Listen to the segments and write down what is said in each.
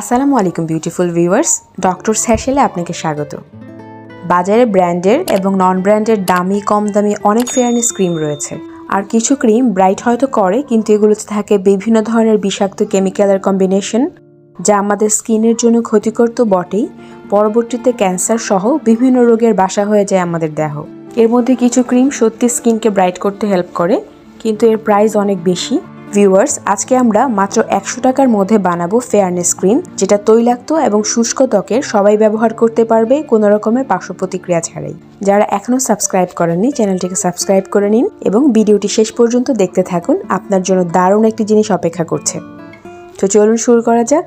আসসালামু আলাইকুম beautiful viewers doctor স্যাশেলে আপনাকে স্বাগত। বাজারে ব্র্যান্ডের এবং নন ব্র্যান্ডের দামি কম দামি অনেক ফেয়ারনেস ক্রিম রয়েছে। আর কিছু ক্রিম ব্রাইট হয়তো করে, কিন্তু এগুলোতে থাকে বিভিন্ন ধরনের বিষাক্ত কেমিক্যালের কম্বিনেশন যা আমাদের স্কিনের জন্য ক্ষতিকর তো বটেই। পরবর্তীতে ক্যান্সার সহ বিভিন্ন রোগের বাসা হয়ে যায় আমাদের দেহ। এর মধ্যে কিছু ক্রিম সত্যি স্কিনকে ব্রাইট করতে হেল্প করে, কিন্তু এর প্রাইস অনেক বেশি। ভিউয়ার্স আজকে আমরা মাত্র একশো টাকার মধ্যে বানাবো ফেয়ারনেস ক্রিম যেটা তৈলাক্ত এবং শুষ্ক ত্বকের সবাই ব্যবহার করতে পারবে কোনো রকমের পার্শ্ব প্রতিক্রিয়া ছাড়াই। যারা এখনও সাবস্ক্রাইব করেননি, চ্যানেলটিকে সাবস্ক্রাইব করে নিন এবং ভিডিওটি শেষ পর্যন্ত দেখতে থাকুন, আপনার জন্য দারুণ একটি জিনিস অপেক্ষা করছে। তো চলুন শুরু করা যাক।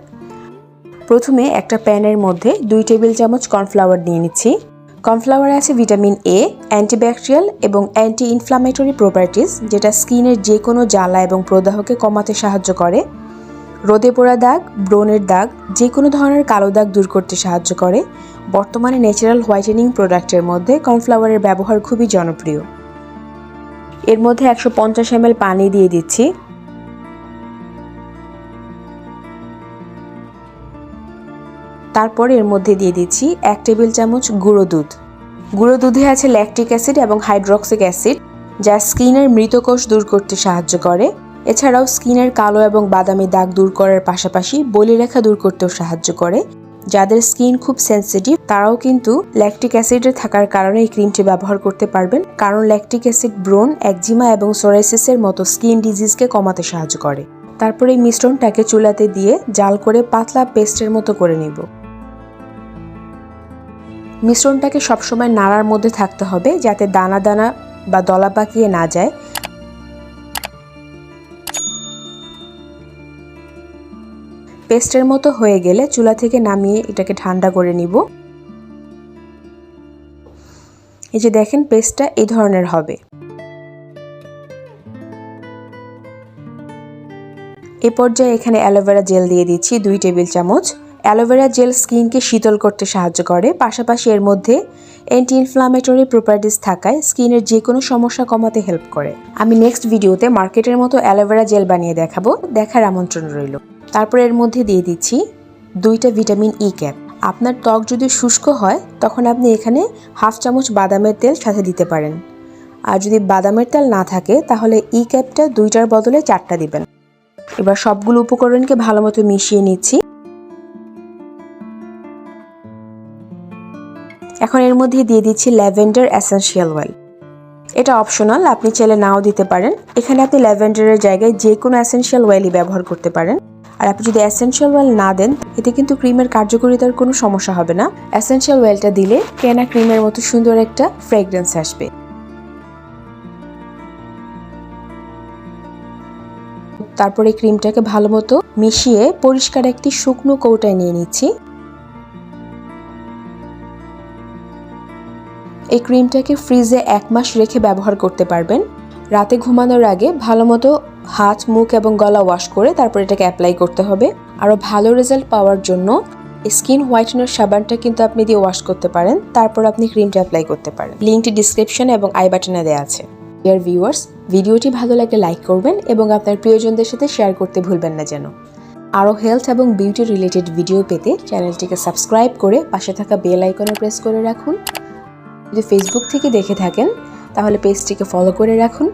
প্রথমে একটা প্যানের মধ্যে দুই টেবিল চামচ কর্নফ্লাওয়ার নিয়ে নিচ্ছি। কর্নফ্লাওয়ারে আছে ভিটামিন এ অ্যান্টিব্যাকটেরিয়াল এবং অ্যান্টি ইনফ্লামেটরি প্রপার্টিস যেটা স্কিনের যে কোনো জ্বালা এবং প্রদাহকে কমাতে সাহায্য করে। রোদে পোড়া দাগ, ব্রণের দাগ যে কোনো ধরনের কালো দাগ দূর করতে সাহায্য করে। বর্তমানে ন্যাচারাল হোয়াইটেনিং প্রোডাক্টের মধ্যে কর্নফ্লাওয়ারের ব্যবহার খুবই জনপ্রিয়। এর মধ্যে একশো পঞ্চাশ এম পানি দিয়ে দিচ্ছি। তারপর এর মধ্যে দিয়ে দিচ্ছি এক টেবিল চামচ গুঁড়ো দুধ। গুঁড়ো দুধে আছে ল্যাকটিক অ্যাসিড এবং হাইড্রক্সিক অ্যাসিড যা স্কিনের মৃতকোষ দূর করতে সাহায্য করে। এছাড়াও স্কিনের কালো এবং বাদামি দাগ দূর করার পাশাপাশি বলিরেখা দূর করতেও সাহায্য করে। যাদের স্কিন খুব সেন্সিটিভ তারাও কিন্তু ল্যাকটিক অ্যাসিডের থাকার কারণে এই ক্রিমটি ব্যবহার করতে পারবেন। কারণ ল্যাকটিক অ্যাসিড ব্রোন একজিমা এবং সোরাইসিসের মতো স্কিন ডিজিজকে কমাতে সাহায্য করে। তারপর এই মিশ্রণটাকে চুলাতে দিয়ে জাল করে পাতলা পেস্টের মতো করে নিব। মিশ্রণটাকে সবসময় নাড়ার মধ্যে থাকতে হবে যাতে দানা দানা বা দলা পাকিয়ে না যায়। পেস্টের মতো হয়ে গেলে চুলা থেকে নামিয়ে এটাকে ঠান্ডা করে নিব। এই যে দেখেন পেস্টটা এই ধরনের হবে। এ পর্যায়ে এখানে অ্যালোভেরা জেল দিয়ে দিচ্ছি দুই টেবিল চামচ। অ্যালোভেরা জেল স্কিনকে শীতল করতে সাহায্য করে। পাশাপাশি এর মধ্যে অ্যান্টি ইনফ্লামেটরি প্রপার্টিস থাকায় স্কিনের যে কোনো সমস্যা কমাতে হেল্প করে। আমি নেক্সট ভিডিওতে মার্কেটের মতো অ্যালোভেরা জেল বানিয়ে দেখাবো। দেখার আমন্ত্রণ রইল। তারপর এর মধ্যে দিয়ে দিচ্ছি দুইটা ভিটামিন ই ক্যাপ আপনার ত্বক যদি শুষ্ক হয়, তখন আপনি এখানে হাফ চামচ বাদামের তেল সাথে দিতে পারেন। আর যদি বাদামের তেল না থাকে, তাহলে ই ক্যাপটা দুইটার বদলে চারটা দিবেন। এবার সবগুলো উপকরণকে ভালো মতো মিশিয়ে নিচ্ছি। এখন এর মধ্যে দিয়ে দিচ্ছি ল্যাভেন্ডার অ্যাসেন্সিয়াল অয়েল। এটা অপশনাল, আপনি চাইলে নাও দিতে পারেন। এখানে আপনি ল্যাভেন্ডারের জায়গায় যে কোনো অ্যাসেন্সিয়াল অয়েলই ব্যবহার করতে পারেন। আর আপনি যদি অ্যাসেন্সিয়াল অয়েল না দেন, এতে কিন্তু ক্রিমের কার্যকারিতার কোনো সমস্যা হবে না। অ্যাসেন্সিয়াল অয়েলটা দিলে কেনা ক্রিমের মতো সুন্দর একটা ফ্রেগরেন্স আসবে। তারপরে ক্রিমটাকে ভালো মতো মিশিয়ে পরিষ্কার একটি শুকনো কৌটায় নিয়ে নিচ্ছি। এই ক্রিমটাকে ফ্রিজে এক মাস রেখে ব্যবহার করতে পারবেন। রাতে ঘুমানোর আগে ভালো মতো হাত, মুখ এবং গলা ওয়াশ করে তারপর এটাকে অ্যাপ্লাই করতে হবে। আরও ভালো রেজাল্ট পাওয়ার জন্য স্কিন হোয়াইটেনার সাবানটা কিন্তু আপনি দিয়ে ওয়াশ করতে পারেন। তারপর আপনি ক্রিমটা অ্যাপ্লাই করতে পারেন। লিঙ্কটি ডিসক্রিপশনে এবং আই বাটনে দেওয়া আছে। ডিয়ার ভিউয়ার্স ভিডিওটি ভালো লাগলে লাইক করবেন এবং আপনার প্রিয়জনদের সাথে শেয়ার করতে ভুলবেন না যেন। আরও হেলথ এবং বিউটি রিলেটেড ভিডিও পেতে চ্যানেলটিকে সাবস্ক্রাইব করে পাশে থাকা বেল আইকনে প্রেস করে রাখুন। যদি ফেসবুক থেকে দেখে থাকেন তাহলে পেজটিকে ফলো করে রাখুন।